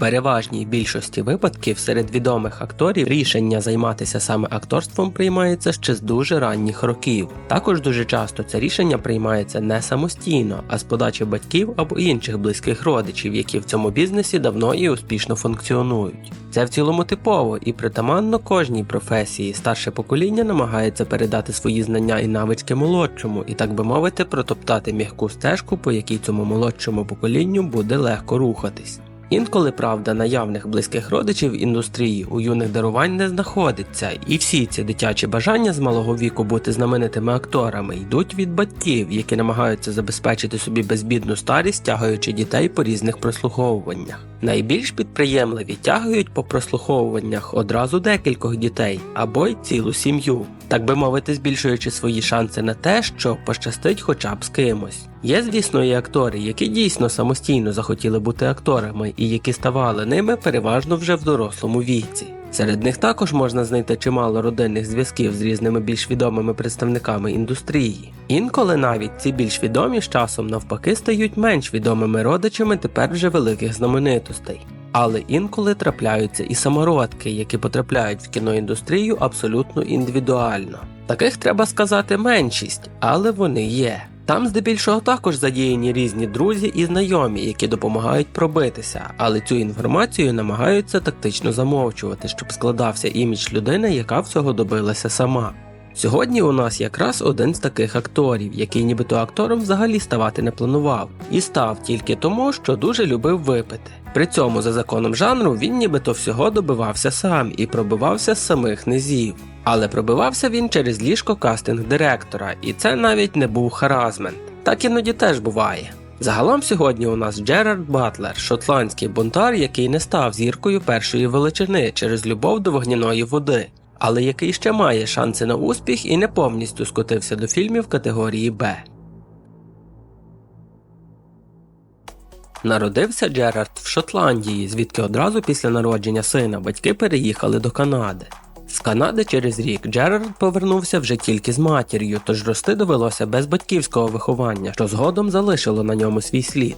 переважній більшості випадків серед відомих акторів рішення займатися саме акторством приймається ще з дуже ранніх років. Також дуже часто це рішення приймається не самостійно, а з подачі батьків або інших близьких родичів, які в цьому бізнесі давно і успішно функціонують. Це в цілому типово і притаманно кожній професії. Старше покоління намагається передати свої знання і навички молодшому, і так би мовити, протоптати м'яку стежку, по якій цьому молодшому поколінню буде легко рухатись. Інколи, правда, наявних близьких родичів індустрії у юних дарувань не знаходиться, і всі ці дитячі бажання з малого віку бути знаменитими акторами йдуть від батьків, які намагаються забезпечити собі безбідну старість, тягаючи дітей по різних прослуховуваннях. Найбільш підприємливі тягають по прослуховуваннях одразу декількох дітей або й цілу сім'ю, так би мовити, збільшуючи свої шанси на те, що пощастить хоча б з кимось. Є, звісно, і актори, які дійсно самостійно захотіли бути акторами і які ставали ними переважно вже в дорослому віці. Серед них також можна знайти чимало родинних зв'язків з різними більш відомими представниками індустрії. Інколи навіть ці більш відомі з часом навпаки стають менш відомими родичами тепер вже великих знаменитостей. Але інколи трапляються і самородки, які потрапляють в кіноіндустрію абсолютно індивідуально. Таких треба сказати меншість, але вони є. Там здебільшого також задіяні різні друзі і знайомі, які допомагають пробитися, але цю інформацію намагаються тактично замовчувати, щоб складався імідж людини, яка всього добилася сама. Сьогодні у нас якраз один з таких акторів, який нібито актором взагалі ставати не планував, і став тільки тому, що дуже любив випити. При цьому, за законом жанру, він нібито всього добивався сам і пробивався з самих низів. Але пробивався він через ліжко кастинг директора, і це навіть не був харазмент. Так іноді теж буває. Загалом сьогодні у нас Джерард Батлер, шотландський бунтар, який не став зіркою першої величини через любов до вогняної води, але який ще має шанси на успіх і не повністю скотився до фільмів категорії Б. Народився Джерард в Шотландії, звідки одразу після народження сина батьки переїхали до Канади. З Канади через рік Джерард повернувся вже тільки з матір'ю, тож рости довелося без батьківського виховання, що згодом залишило на ньому свій слід.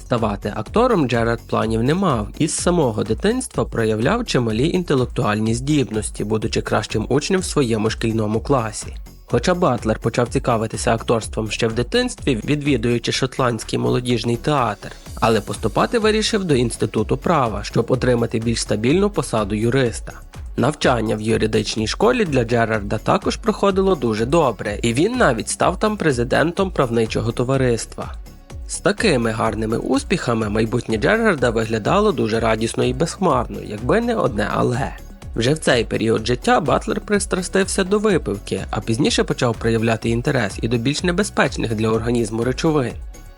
Ставати актором Джерард планів не мав і з самого дитинства проявляв чималі інтелектуальні здібності, будучи кращим учнем в своєму шкільному класі. Хоча Батлер почав цікавитися акторством ще в дитинстві, відвідуючи шотландський молодіжний театр, але поступати вирішив до інституту права, щоб отримати більш стабільну посаду юриста. Навчання в юридичній школі для Джерарда також проходило дуже добре, і він навіть став там президентом правничого товариства. З такими гарними успіхами майбутнє Джерарда виглядало дуже радісно і безхмарно, якби не одне але. Вже в цей період життя Батлер пристрастився до випивки, а пізніше почав проявляти інтерес і до більш небезпечних для організму речовин.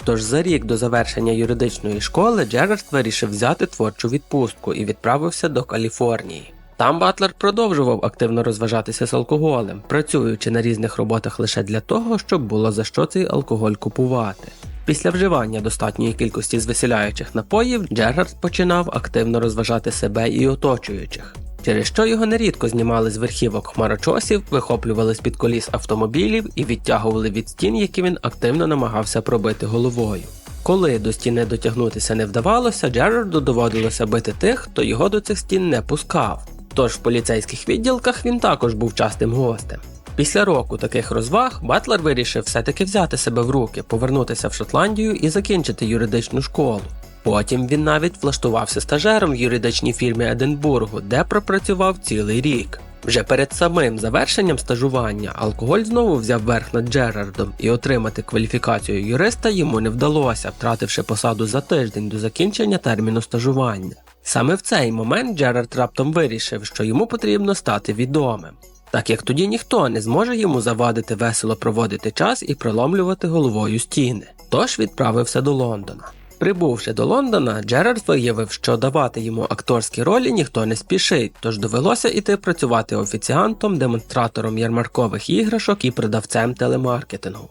Тож за рік до завершення юридичної школи Джерард вирішив взяти творчу відпустку і відправився до Каліфорнії. Там Батлер продовжував активно розважатися з алкоголем, працюючи на різних роботах лише для того, щоб було за що цей алкоголь купувати. Після вживання достатньої кількості звеселяючих напоїв Джерард починав активно розважати себе і оточуючих, через що його нерідко знімали з верхівок хмарочосів, вихоплювали з під коліс автомобілів і відтягували від стін, які він активно намагався пробити головою. Коли до стіни дотягнутися не вдавалося, Джерарду доводилося бити тих, хто його до цих стін не пускав. Тож в поліцейських відділках він також був частим гостем. Після року таких розваг Батлер вирішив все-таки взяти себе в руки, повернутися в Шотландію і закінчити юридичну школу. Потім він навіть влаштувався стажером в юридичній фірмі Единбургу, де пропрацював цілий рік. Вже перед самим завершенням стажування алкоголь знову взяв верх над Джерардом, і отримати кваліфікацію юриста йому не вдалося, втративши посаду за тиждень до закінчення терміну стажування. Саме в цей момент Джерард раптом вирішив, що йому потрібно стати відомим, так як тоді ніхто не зможе йому завадити весело проводити час і проломлювати головою стіни. Тож відправився до Лондона. Прибувши до Лондона, Джерард виявив, що давати йому акторські ролі ніхто не спішить, тож довелося іти працювати офіціантом, демонстратором ярмаркових іграшок і продавцем телемаркетингу.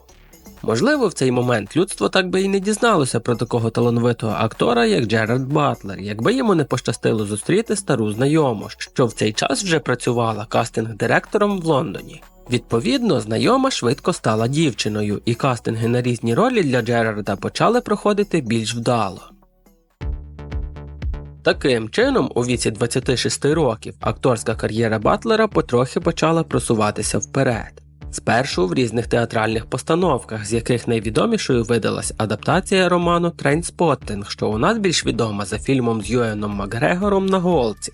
Можливо, в цей момент людство так би і не дізналося про такого талановитого актора, як Джерард Батлер, якби йому не пощастило зустріти стару знайому, що в цей час вже працювала кастинг-директором в Лондоні. Відповідно, знайома швидко стала дівчиною, і кастинги на різні ролі для Джерарда почали проходити більш вдало. Таким чином, у віці 26 років акторська кар'єра Батлера потрохи почала просуватися вперед. Спершу в різних театральних постановках, з яких найвідомішою видалась адаптація роману Трейнспоттинг, що у нас більш відома за фільмом з Юеном Макгрегором на голці.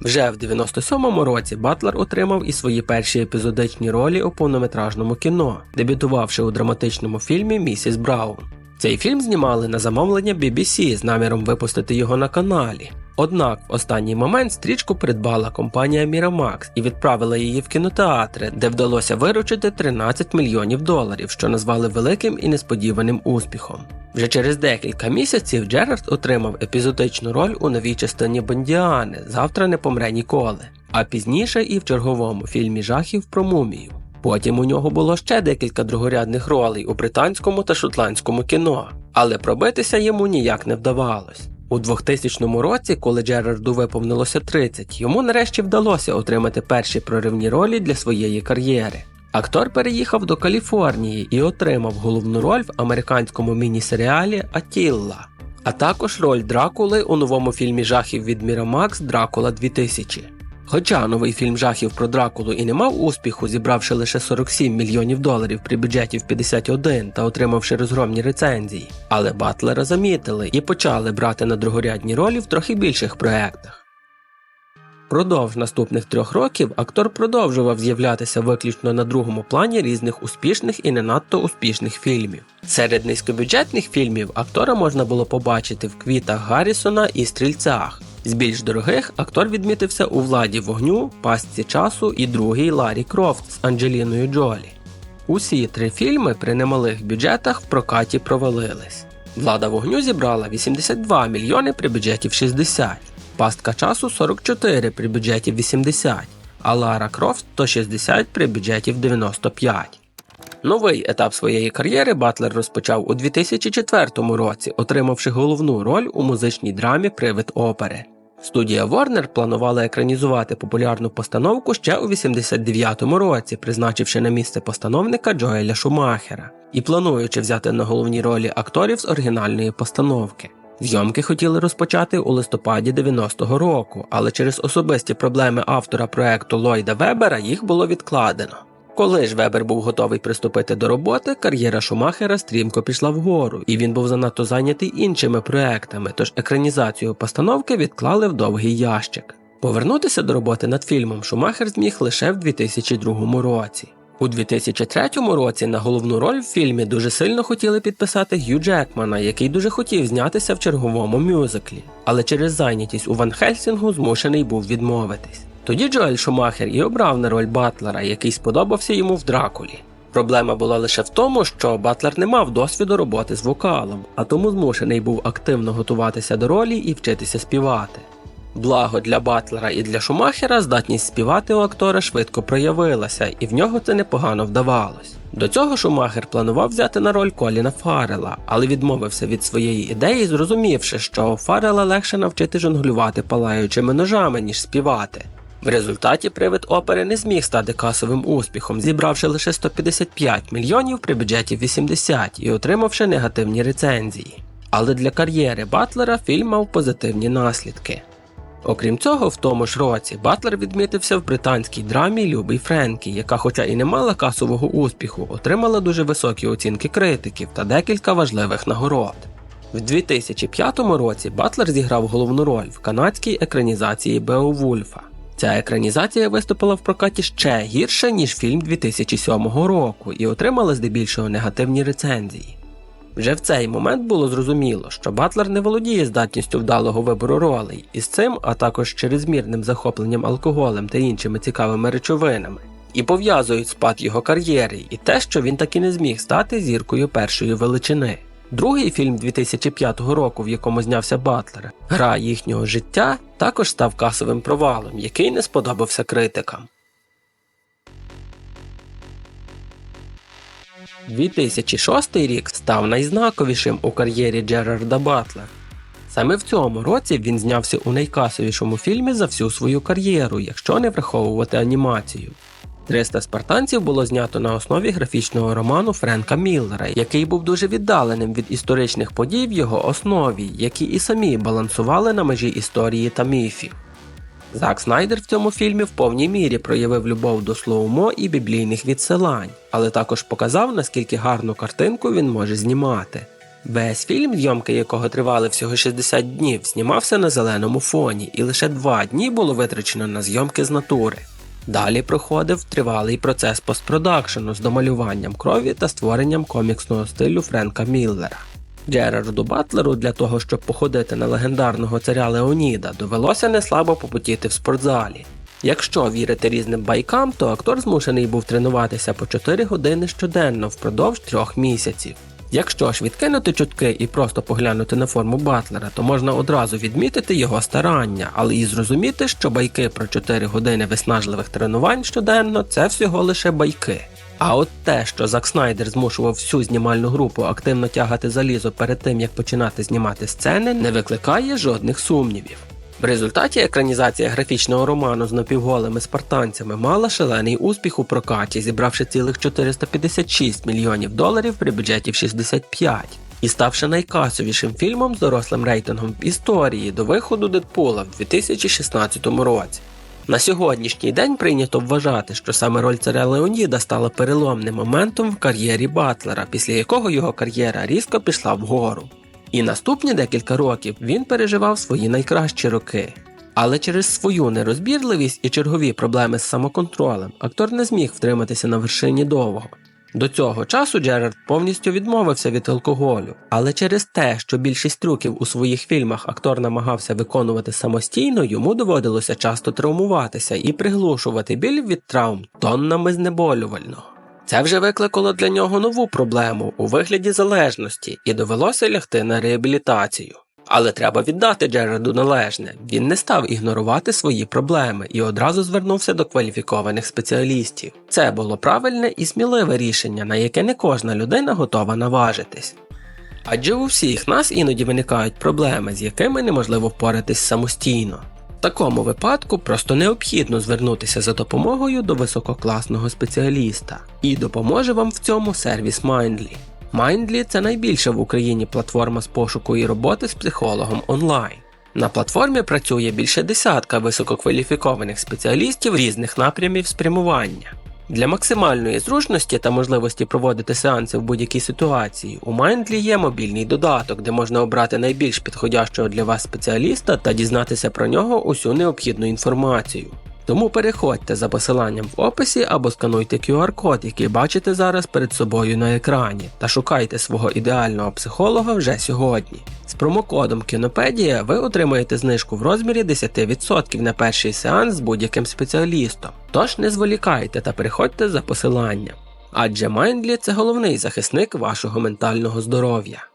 Вже в 97-му році Батлер отримав і свої перші епізодичні ролі у повнометражному кіно, дебютувавши у драматичному фільмі Місіс Браун. Цей фільм знімали на замовлення BBC з наміром випустити його на каналі. Однак в останній момент стрічку придбала компанія Miramax і відправила її в кінотеатри, де вдалося виручити 13 мільйонів доларів, що назвали великим і несподіваним успіхом. Вже через декілька місяців Джерард отримав епізодичну роль у новій частині Бондіани Завтра не помре ніколи, а пізніше і в черговому фільмі жахів про мумію. Потім у нього було ще декілька другорядних ролей у британському та шотландському кіно, але пробитися йому ніяк не вдавалось. У 2000 році, коли Джерарду виповнилося 30, йому нарешті вдалося отримати перші проривні ролі для своєї кар'єри. Актор переїхав до Каліфорнії і отримав головну роль в американському міні-серіалі Атілла, а також роль Дракули у новому фільмі жахів від Мірамакс Дракула 2000. Хоча новий фільм жахів про Дракулу і не мав успіху, зібравши лише 47 мільйонів доларів при бюджеті в 51 та отримавши розгромні рецензії, але Батлера замітили і почали брати на другорядні ролі в трохи більших проєктах. Продовж наступних трьох років актор продовжував з'являтися виключно на другому плані різних успішних і не надто успішних фільмів. Серед низькобюджетних фільмів актора можна було побачити в квітах Гаррісона і стрільцях. З більш дорогих актор відмітився у владі вогню, пастці часу і другий Ларі Крофт з Анджеліною Джолі. Усі три фільми при немалих бюджетах в прокаті провалились. Влада вогню зібрала 82 мільйони при бюджеті в 60, пастка часу 44 при бюджеті 80, а Лара Крофт 160 при бюджеті 95. Новий етап своєї кар'єри Батлер розпочав у 2004 році, отримавши головну роль у музичній драмі Привид опери. Студія Warner планувала екранізувати популярну постановку ще у 89-му році, призначивши на місце постановника Джоеля Шумахера і плануючи взяти на головні ролі акторів з оригінальної постановки. Зйомки хотіли розпочати у листопаді 90-го року, але через особисті проблеми автора проекту Ллойда Вебера їх було відкладено. Коли ж Вебер був готовий приступити до роботи, кар'єра Шумахера стрімко пішла вгору, і він був занадто зайнятий іншими проектами, тож екранізацію постановки відклали в довгий ящик. Повернутися до роботи над фільмом Шумахер зміг лише в 2002 році. У 2003 році на головну роль в фільмі дуже сильно хотіли підписати Г'ю Джекмана, який дуже хотів знятися в черговому мюзиклі, але через зайнятість у Ван Хельсінгу змушений був відмовитись. Тоді Джоель Шумахер і обрав на роль Батлера, який сподобався йому в Дракулі. Проблема була лише в тому, що Батлер не мав досвіду роботи з вокалом, а тому змушений був активно готуватися до ролі і вчитися співати. Благо для Батлера і для Шумахера здатність співати у актора швидко проявилася, і в нього це непогано вдавалось. До цього Шумахер планував взяти на роль Коліна Фарела, але відмовився від своєї ідеї, зрозумівши, що Фарела легше навчити жонглювати палаючими ножами, ніж співати. В результаті привид опери не зміг стати касовим успіхом, зібравши лише 155 мільйонів при бюджеті 80 і отримавши негативні рецензії. Але для кар'єри Батлера фільм мав позитивні наслідки. Окрім цього, в тому ж році Батлер відмітився в британській драмі Любий Френкі, яка, хоча і не мала касового успіху, отримала дуже високі оцінки критиків та декілька важливих нагород. В 2005 році Батлер зіграв головну роль в канадській екранізації Беовульфа. Ця екранізація виступила в прокаті ще гірше, ніж фільм 2007 року, і отримала здебільшого негативні рецензії. Вже в цей момент було зрозуміло, що Батлер не володіє здатністю вдалого вибору ролей, і з цим, а також чрезмірним захопленням алкоголем та іншими цікавими речовинами, і пов'язують спад його кар'єри і те, що він таки не зміг стати зіркою першої величини. Другий фільм 2005 року, в якому знявся Батлер, гра їхнього життя, також став касовим провалом, який не сподобався критикам. 2006 рік став найзнаковішим у кар'єрі Джерарда Батлера. Саме в цьому році він знявся у найкасовішому фільмі за всю свою кар'єру, якщо не враховувати анімацію. 300 спартанців було знято на основі графічного роману Френка Міллера, який був дуже віддаленим від історичних подій в його основі, які і самі балансували на межі історії та міфів. Зак Снайдер в цьому фільмі в повній мірі проявив любов до слоумо і біблійних відсилань, але також показав, наскільки гарну картинку він може знімати. Весь фільм, зйомки якого тривали всього 60 днів, знімався на зеленому фоні, і лише два дні було витрачено на зйомки з натури. Далі проходив тривалий процес постпродакшену з домалюванням крові та створенням коміксного стилю Френка Міллера. Джерарду Батлеру для того, щоб походити на легендарного царя Леоніда, довелося неслабо попотіти в спортзалі. Якщо вірити різним байкам, то актор змушений був тренуватися по 4 години щоденно впродовж трьох місяців. Якщо ж відкинути чутки і просто поглянути на форму Батлера, то можна одразу відмітити його старання, але і зрозуміти, що байки про 4 години виснажливих тренувань щоденно це всього лише байки. А от те, що Зак Снайдер змушував всю знімальну групу активно тягати залізо перед тим, як починати знімати сцени, не викликає жодних сумнівів. В результаті екранізація графічного роману з напівголими спартанцями мала шалений успіх у прокаті, зібравши цілих 456 мільйонів доларів при бюджеті в 65 і ставши найкасовішим фільмом з дорослим рейтингом в історії до виходу Дедпула в 2016 році. На сьогоднішній день прийнято вважати, що саме роль царя Леоніда стала переломним моментом в кар'єрі Батлера, після якого його кар'єра різко пішла вгору. І наступні декілька років він переживав свої найкращі роки. Але через свою нерозбірливість і чергові проблеми з самоконтролем актор не зміг втриматися на вершині довго. До цього часу Джерард повністю відмовився від алкоголю, але через те, що більшість трюків у своїх фільмах актор намагався виконувати самостійно, йому доводилося часто травмуватися і приглушувати біль від травм тоннами знеболювального. Це вже викликало для нього нову проблему у вигляді залежності і довелося лягти на реабілітацію. Але треба віддати Джерарду належне. Він не став ігнорувати свої проблеми і одразу звернувся до кваліфікованих спеціалістів. Це було правильне і сміливе рішення, на яке не кожна людина готова наважитись. Адже у всіх нас іноді виникають проблеми, з якими неможливо впоратись самостійно. В такому випадку просто необхідно звернутися за допомогою до висококласного спеціаліста, і допоможе вам в цьому сервіс Mindly. Mindly – це найбільша в Україні платформа з пошуку і роботи з психологом онлайн. На платформі працює більше десятка висококваліфікованих спеціалістів різних напрямів спрямування. Для максимальної зручності та можливості проводити сеанси в будь-якій ситуації у Mindly є мобільний додаток, де можна обрати найбільш підходящого для вас спеціаліста та дізнатися про нього усю необхідну інформацію. Тому переходьте за посиланням в описі або скануйте QR-код, який бачите зараз перед собою на екрані, та шукайте свого ідеального психолога вже сьогодні. З промокодом Кінопедія ви отримаєте знижку в розмірі 10% на перший сеанс з будь-яким спеціалістом. Тож не зволікайте та переходьте за посиланням. Адже Mindly – це головний захисник вашого ментального здоров'я.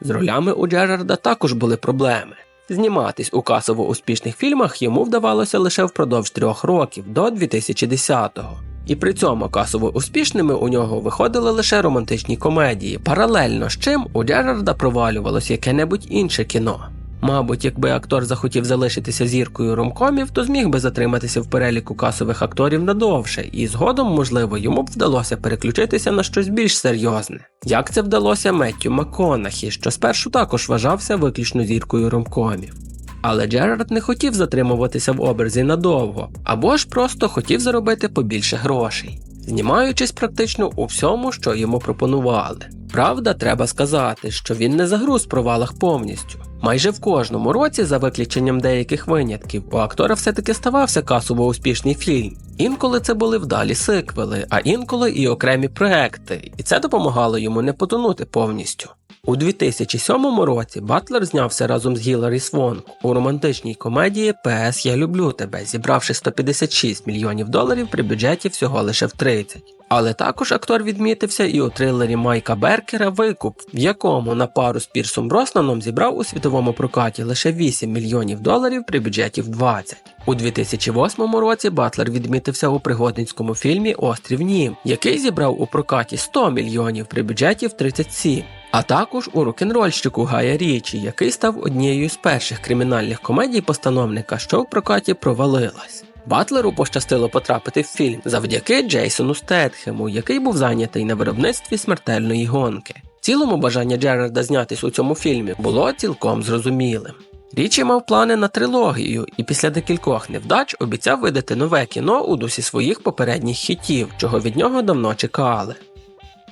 З ролями у Джерарда також були проблеми. Зніматись у касово успішних фільмах йому вдавалося лише впродовж трьох років до 2010-го. І при цьому касово успішними у нього виходили лише романтичні комедії, паралельно з чим у Джерарда провалювалось яке-небудь інше кіно. Мабуть, якби актор захотів залишитися зіркою ромкомів, то зміг би затриматися в переліку касових акторів надовше, і згодом, можливо, йому б вдалося переключитися на щось більш серйозне. Як це вдалося Меттю Макконахі, що спершу також вважався виключно зіркою ромкомів. Але Джерард не хотів затримуватися в образі надовго, або ж просто хотів заробити побільше грошей, знімаючись практично у всьому, що йому пропонували. Правда, треба сказати, що він не загруз в провалах повністю. Майже в кожному році, за виключенням деяких винятків, у актора все-таки ставався касово успішний фільм. Інколи це були вдалі сиквели, а інколи і окремі проекти, і це допомагало йому не потонути повністю. У 2007 році Батлер знявся разом з Гіларі Свонг у романтичній комедії ПС Я люблю тебе, зібравши 156 мільйонів доларів при бюджеті всього лише в 30. Але також актор відмітився і у трилері Майка Беркера Викуп, в якому на пару з Пірсом Броснаном зібрав у світовому прокаті лише 8 мільйонів доларів при бюджеті в 20. У 2008 році Батлер відмітився у пригодницькому фільмі Острів Нім, який зібрав у прокаті 100 мільйонів при бюджеті в 37. А також у рок-н-рольщику Гая Річі, який став однією з перших кримінальних комедій постановника, що в прокаті провалилась. Батлеру пощастило потрапити в фільм завдяки Джейсону Стетхему, який був зайнятий на виробництві смертельної гонки. В цілому бажання Джерарда знятись у цьому фільмі було цілком зрозумілим. Річі мав плани на трилогію і після декількох невдач обіцяв видати нове кіно у дусі своїх попередніх хітів, чого від нього давно чекали.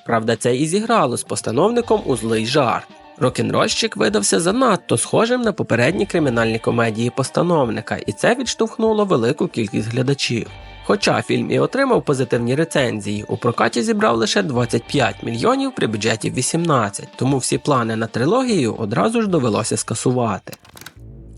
Правда, це і зіграло з постановником у злий жарт. Рок-н-рольщик видався занадто схожим на попередні кримінальні комедії постановника, і це відштовхнуло велику кількість глядачів. Хоча фільм і отримав позитивні рецензії, у прокаті зібрав лише 25 мільйонів при бюджеті 18, тому всі плани на трилогію одразу ж довелося скасувати.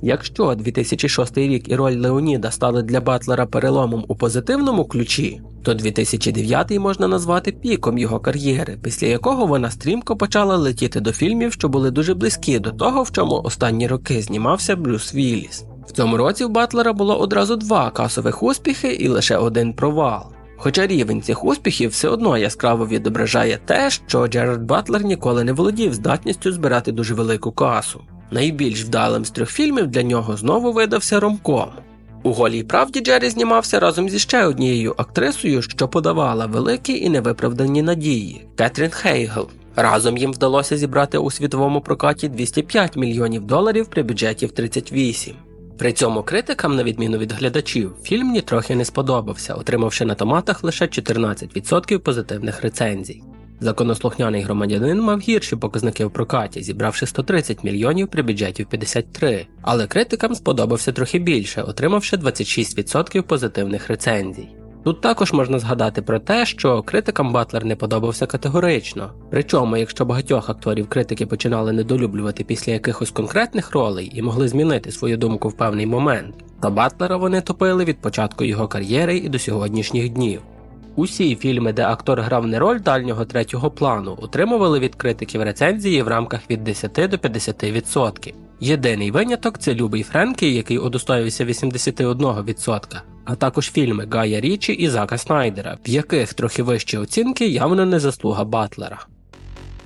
Якщо 2006 рік і роль Леоніда стали для Батлера переломом у позитивному ключі, то 2009 можна назвати піком його кар'єри, після якого вона стрімко почала летіти до фільмів, що були дуже близькі до того, в чому останні роки знімався Брюс Вілліс. В цьому році в Батлера було одразу два касових успіхи і лише один провал. Хоча рівень цих успіхів все одно яскраво відображає те, що Джерард Батлер ніколи не володів здатністю збирати дуже велику касу. Найбільш вдалим з трьох фільмів для нього знову видався ромком. У голій правді Джері знімався разом зі ще однією актрисою, що подавала великі і невиправдані надії Кетрін Хейгл. Разом їм вдалося зібрати у світовому прокаті 205 мільйонів доларів при бюджеті в 38. При цьому критикам, на відміну від глядачів, фільм нітрохи не сподобався, отримавши на томатах лише 14% позитивних рецензій. Законослухняний громадянин мав гірші показники в прокаті, зібравши 130 мільйонів при бюджеті в 53, але критикам сподобався трохи більше, отримавши 26% позитивних рецензій. Тут також можна згадати про те, що критикам Батлер не подобався категорично. Причому, якщо багатьох акторів критики починали недолюблювати після якихось конкретних ролей і могли змінити свою думку в певний момент, то Батлера вони топили від початку його кар'єри і до сьогоднішніх днів. Усі фільми, де актор грав не роль дальнього третього плану, отримували від критиків рецензії в рамках від 10 до 50%. Єдиний виняток це Любий Френкі, який удостоївся 81%, а також фільми Гая Річі і Зака Снайдера, в яких трохи вищі оцінки явно не заслуга Батлера.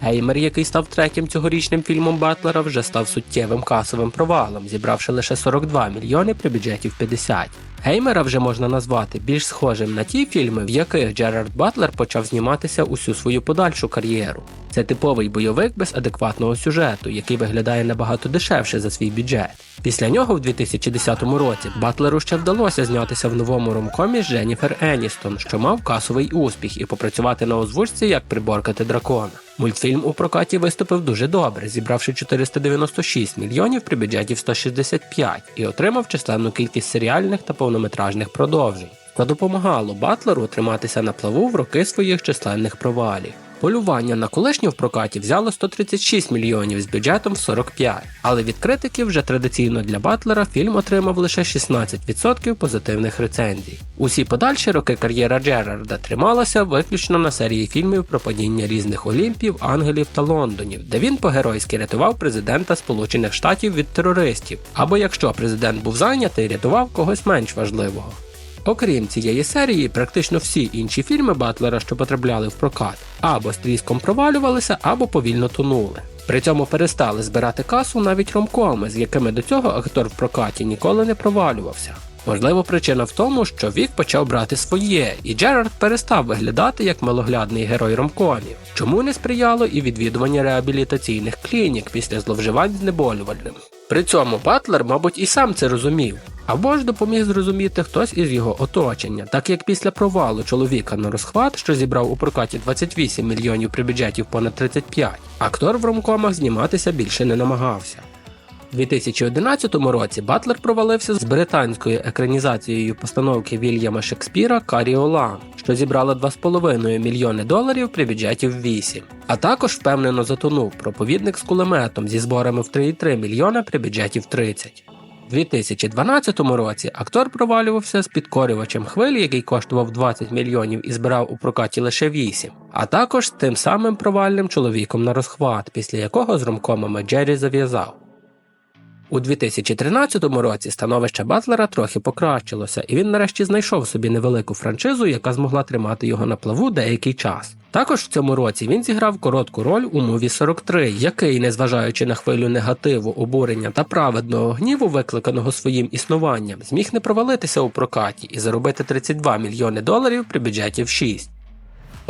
Геймер, який став третім цьогорічним фільмом Батлера, вже став суттєвим касовим провалом, зібравши лише 42 мільйони при бюджеті в 50. Геймера вже можна назвати більш схожим на ті фільми, в яких Джерард Батлер почав зніматися усю свою подальшу кар'єру. Це типовий бойовик без адекватного сюжету, який виглядає набагато дешевше за свій бюджет. Після нього в 2010 році Батлеру ще вдалося знятися в новому ромкомі з Дженніфер Еністон, що мав касовий успіх, і попрацювати на озвучці як приборкати дракона. Мультфільм у прокаті виступив дуже добре, зібравши 496 мільйонів при бюджеті в 165 і отримав численну кількість серіальних та повнометражних продовжень. Та допомагало Батлеру триматися на плаву в роки своїх численних провалів. Полювання на колишню в прокаті взяло 136 мільйонів з бюджетом в 45, але від критиків вже традиційно для Батлера фільм отримав лише 16% позитивних рецензій. Усі подальші роки кар'єра Джерарда трималася виключно на серії фільмів про падіння різних олімпів, ангелів та Лондонів, де він по-геройськи рятував президента Сполучених Штатів від терористів, або якщо президент був зайнятий, рятував когось менш важливого. Окрім цієї серії, практично всі інші фільми Батлера, що потрапляли в прокат, або з тріском провалювалися, або повільно тонули. При цьому перестали збирати касу навіть ромкоми, з якими до цього актор в прокаті ніколи не провалювався. Можливо, причина в тому, що вік почав брати своє, і Джерард перестав виглядати як малоглядний герой ромкомів, чому не сприяло і відвідування реабілітаційних клінік після зловживань знеболювальним. При цьому Батлер, мабуть, і сам це розумів. Або ж допоміг зрозуміти хтось із його оточення, так як після провалу чоловіка на розхват, що зібрав у прокаті 28 мільйонів при бюджеті в понад 35, актор в ромкомах зніматися більше не намагався. У 2011 році Батлер провалився з британською екранізацією постановки Вільяма Шекспіра Каріолан, що зібрала 2,5 мільйони доларів при бюджеті в 8, а також впевнено затонув проповідник з кулеметом зі зборами в 3,3 мільйона при бюджеті в 30. У 2012 році актор провалювався з підкорювачем хвилі, який коштував 20 мільйонів і збирав у прокаті лише 8, а також з тим самим провальним чоловіком на розхват, після якого з ромкомами Джері зав'язав. У 2013 році становище Батлера трохи покращилося, і він нарешті знайшов собі невелику франшизу, яка змогла тримати його на плаву деякий час. Також в цьому році він зіграв коротку роль у муві 43, який, незважаючи на хвилю негативу, обурення та праведного гніву, викликаного своїм існуванням, зміг не провалитися у прокаті і заробити 32 мільйони доларів при бюджеті в 6.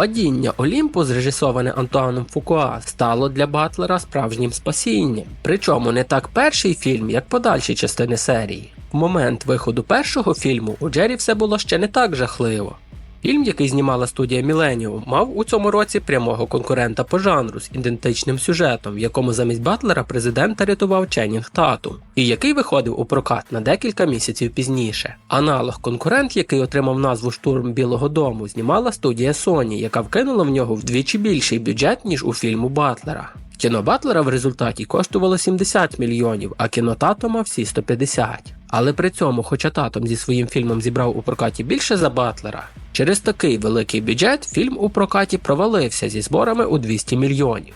Падіння Олімпу, зрежисоване Антуаном Фукуа, стало для Батлера справжнім спасінням. Причому не так перший фільм, як подальші частини серії. В момент виходу першого фільму у Джері все було ще не так жахливо. Фільм, який знімала студія Millennium, мав у цьому році прямого конкурента по жанру з ідентичним сюжетом, в якому замість Батлера президента рятував Ченнінг Татум, і який виходив у прокат на декілька місяців пізніше. Аналог конкурент, який отримав назву Штурм Білого Дому, знімала студія Sony, яка вкинула в нього вдвічі більший бюджет, ніж у фільму Батлера. Кіно Батлера в результаті коштувало 70 мільйонів, а кіно Татума всі 150. Але при цьому, хоча Татум зі своїм фільмом зібрав у прокаті більше за Батлера, через такий великий бюджет фільм у прокаті провалився зі зборами у 200 мільйонів.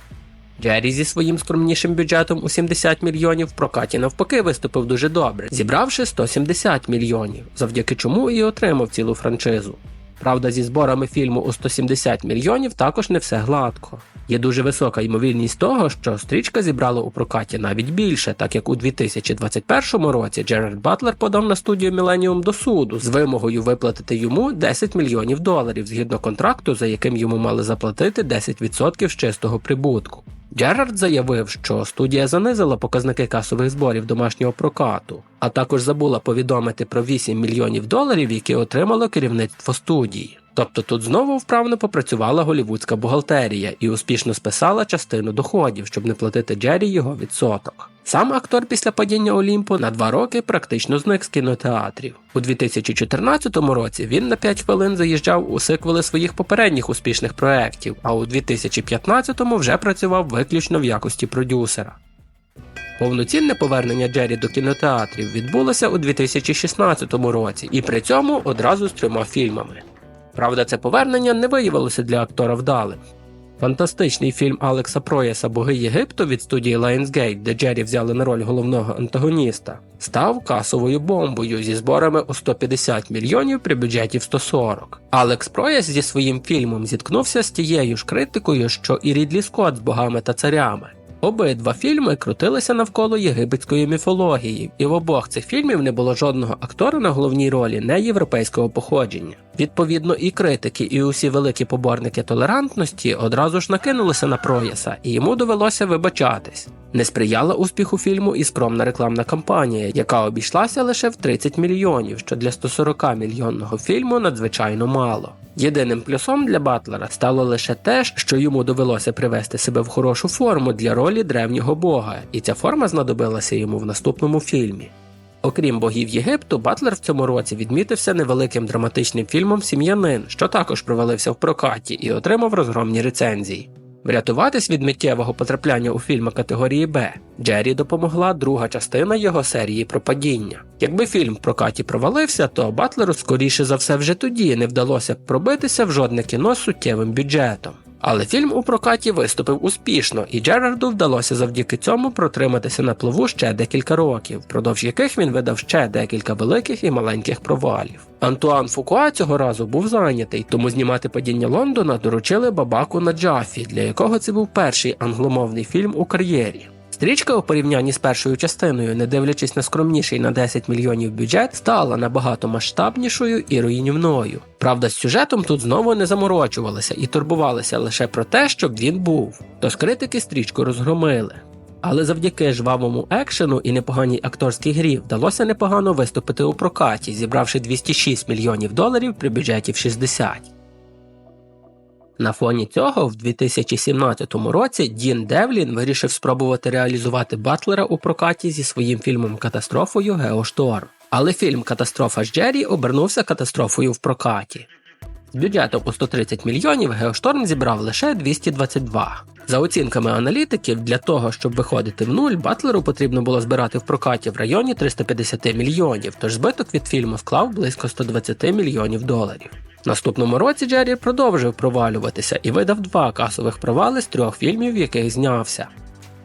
Джері зі своїм скромнішим бюджетом у 70 мільйонів в прокаті навпаки виступив дуже добре, зібравши 170 мільйонів, завдяки чому і отримав цілу франшизу. Правда, зі зборами фільму у 170 мільйонів також не все гладко. Є дуже висока ймовірність того, що стрічка зібрала у прокаті навіть більше, так як у 2021 році Джерард Батлер подав на студію Millennium до суду з вимогою виплатити йому 10 мільйонів доларів згідно контракту, за яким йому мали заплатити 10% з чистого прибутку. Джерард заявив, що студія занизила показники касових зборів домашнього прокату, а також забула повідомити про 8 мільйонів доларів, які отримало керівництво студії. Тобто тут знову вправно попрацювала голівудська бухгалтерія і успішно списала частину доходів, щоб не платити Джері його відсоток. Сам актор після падіння Олімпу на два роки практично зник з кінотеатрів. У 2014 році він на 5 хвилин заїжджав у сиквели своїх попередніх успішних проєктів, а у 2015-му вже працював виключно в якості продюсера. Повноцінне повернення Джері до кінотеатрів відбулося у 2016 році, і при цьому одразу з трьома фільмами. Правда, це повернення не виявилося для актора вдалим. Фантастичний фільм Алекса Проєса Боги Єгипту від студії Lionsgate, де Джері взяли на роль головного антагоніста, став касовою бомбою зі зборами у 150 мільйонів при бюджеті в 140. Алекс Проєс зі своїм фільмом зіткнувся з тією ж критикою, що і Рідлі Скотт з богами та царями. Обидва фільми крутилися навколо єгипетської міфології, і в обох цих фільмів не було жодного актора на головній ролі не європейського походження. Відповідно, і критики, і усі великі поборники толерантності одразу ж накинулися на прояса, і йому довелося вибачатись. Не сприяла успіху фільму і скромна рекламна кампанія, яка обійшлася лише в 30 мільйонів, що для 140 мільйонного фільму надзвичайно мало. Єдиним плюсом для Батлера стало лише те, що йому довелося привести себе в хорошу форму для ролі древнього бога, і ця форма знадобилася йому в наступному фільмі. Окрім богів Єгипту, Батлер в цьому році відмітився невеликим драматичним фільмом Сім'янин, що також провалився в прокаті і отримав розгромні рецензії. Врятуватись від миттєвого потрапляння у фільми категорії Б Джері допомогла друга частина його серії про падіння. Якби фільм в прокаті провалився, то Батлеру скоріше за все вже тоді не вдалося б пробитися в жодне кіно з суттєвим бюджетом. Але фільм у прокаті виступив успішно, і Джерарду вдалося завдяки цьому протриматися на плаву ще декілька років, впродовж яких він видав ще декілька великих і маленьких провалів. Антуан Фукуа цього разу був зайнятий, тому знімати падіння Лондона доручили бабаку на Джафі, для якого це був перший англомовний фільм у кар'єрі. Стрічка у порівнянні з першою частиною, не дивлячись на скромніший на 10 мільйонів бюджет, стала набагато масштабнішою і руйнівною. Правда, з сюжетом тут знову не заморочувалися і турбувалися лише про те, щоб він був. Тож критики стрічку розгромили. Але завдяки жвавому екшену і непоганій акторській грі вдалося непогано виступити у прокаті, зібравши 206 мільйонів доларів при бюджеті в 60. На фоні цього, в 2017 році Дін Девлін вирішив спробувати реалізувати Батлера у прокаті зі своїм фільмом Катастрофою Геошторм. Але фільм Катастрофа з Джері обернувся катастрофою в прокаті. З бюджетом у 130 мільйонів Геошторм зібрав лише 222. За оцінками аналітиків, для того, щоб виходити в нуль, Батлеру потрібно було збирати в прокаті в районі 350 мільйонів, тож збиток від фільму склав близько 120 мільйонів доларів. Наступному році Джері продовжив провалюватися і видав два касових провали з трьох фільмів, в яких знявся.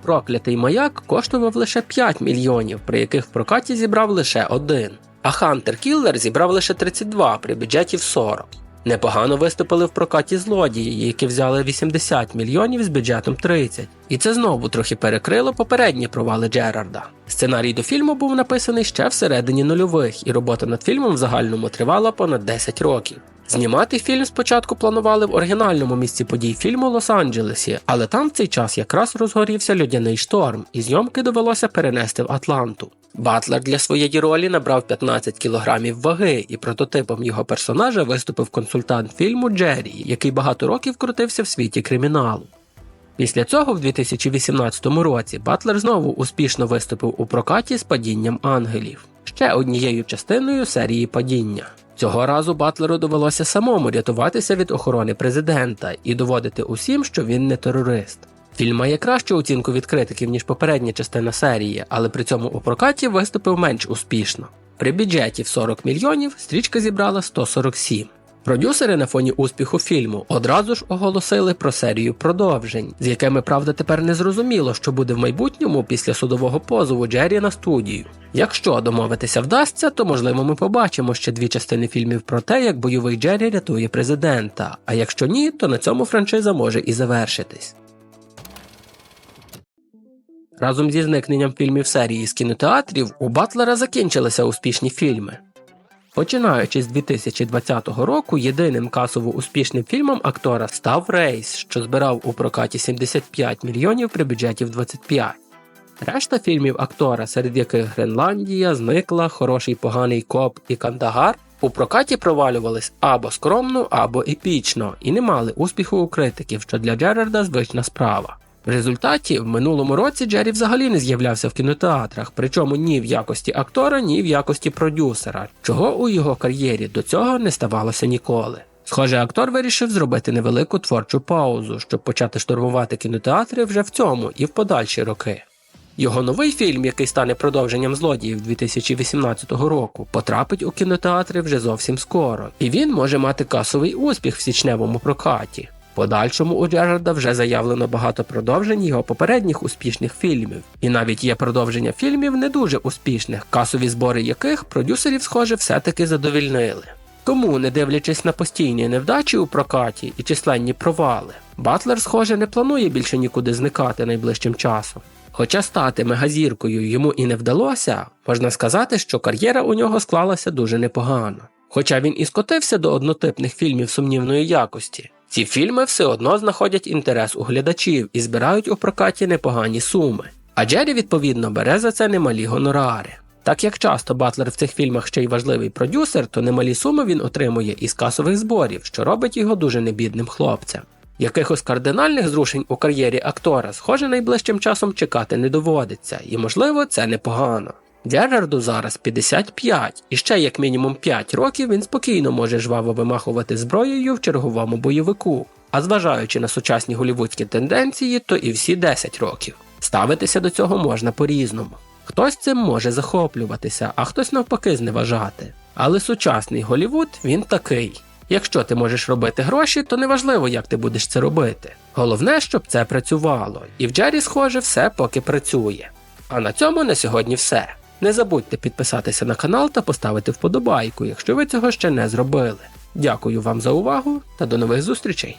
Проклятий маяк коштував лише 5 мільйонів, при яких в прокаті зібрав лише один. А Хантер Кіллер зібрав лише 32 при бюджеті в 40. Непогано виступили в прокаті злодії, які взяли 80 мільйонів з бюджетом 30. І це знову трохи перекрило попередні провали Джерарда. Сценарій до фільму був написаний ще всередині нульових, і робота над фільмом в загальному тривала понад 10 років. Знімати фільм спочатку планували в оригінальному місці подій фільму Лос-Анджелесі, але там в цей час якраз розгорівся льодяний шторм, і зйомки довелося перенести в Атланту. Батлер для своєї ролі набрав 15 кілограмів ваги, і прототипом його персонажа виступив консультант фільму Джері, який багато років крутився в світі криміналу. Після цього, в 2018 році, Батлер знову успішно виступив у прокаті з падінням ангелів, ще однією частиною серії падіння. Цього разу Батлеру довелося самому рятуватися від охорони президента і доводити усім, що він не терорист. Фільм має кращу оцінку від критиків, ніж попередня частина серії, але при цьому у прокаті виступив менш успішно. При бюджеті в 40 мільйонів стрічка зібрала 147. Продюсери на фоні успіху фільму одразу ж оголосили про серію продовжень, з якими правда тепер не зрозуміло, що буде в майбутньому після судового позову Джері на студію. Якщо домовитися вдасться, то можливо ми побачимо ще дві частини фільмів про те, як бойовий Джері рятує президента. А якщо ні, то на цьому франшиза може і завершитись. Разом зі зникненням фільмів серії з кінотеатрів у Батлера закінчилися успішні фільми. Починаючи з 2020 року, єдиним касово успішним фільмом актора став Рейс, що збирав у прокаті 75 мільйонів при бюджеті в 25. Решта фільмів актора, серед яких Гренландія, Зникла, Хороший поганий коп і Кандагар, у прокаті провалювались або скромно, або епічно і не мали успіху у критиків, що для Джерарда звична справа. В результаті в минулому році Джері взагалі не з'являвся в кінотеатрах, причому ні в якості актора, ні в якості продюсера, чого у його кар'єрі до цього не ставалося ніколи. Схоже, актор вирішив зробити невелику творчу паузу, щоб почати штурмувати кінотеатри вже в цьому і в подальші роки. Його новий фільм, який стане продовженням злодіїв 2018 року, потрапить у кінотеатри вже зовсім скоро, і він може мати касовий успіх в січневому прокаті. Подальшому у Джерарда вже заявлено багато продовжень його попередніх успішних фільмів, і навіть є продовження фільмів не дуже успішних, касові збори яких продюсерів, схоже, все-таки задовільнили. Тому, не дивлячись на постійні невдачі у прокаті і численні провали, Батлер, схоже, не планує більше нікуди зникати найближчим часом. Хоча стати мегазіркою йому і не вдалося, можна сказати, що кар'єра у нього склалася дуже непогано. Хоча він і скотився до однотипних фільмів сумнівної якості, ці фільми все одно знаходять інтерес у глядачів і збирають у прокаті непогані суми. А Джері, відповідно, бере за це немалі гонорари. Так як часто Батлер в цих фільмах ще й важливий продюсер, то немалі суми він отримує із касових зборів, що робить його дуже небідним хлопцем. Якихось кардинальних зрушень у кар'єрі актора, схоже, найближчим часом чекати не доводиться, і можливо це непогано. Джерарду зараз 55, і ще як мінімум 5 років він спокійно може жваво вимахувати зброєю в черговому бойовику. А зважаючи на сучасні голівудські тенденції, то і всі 10 років. Ставитися до цього можна по-різному. Хтось цим може захоплюватися, а хтось навпаки зневажати. Але сучасний Голівуд він такий. Якщо ти можеш робити гроші, то неважливо, як ти будеш це робити. Головне, щоб це працювало. І в Джері, схоже, все поки працює. А на цьому на сьогодні все. Не забудьте підписатися на канал та поставити вподобайку, якщо ви цього ще не зробили. Дякую вам за увагу та до нових зустрічей!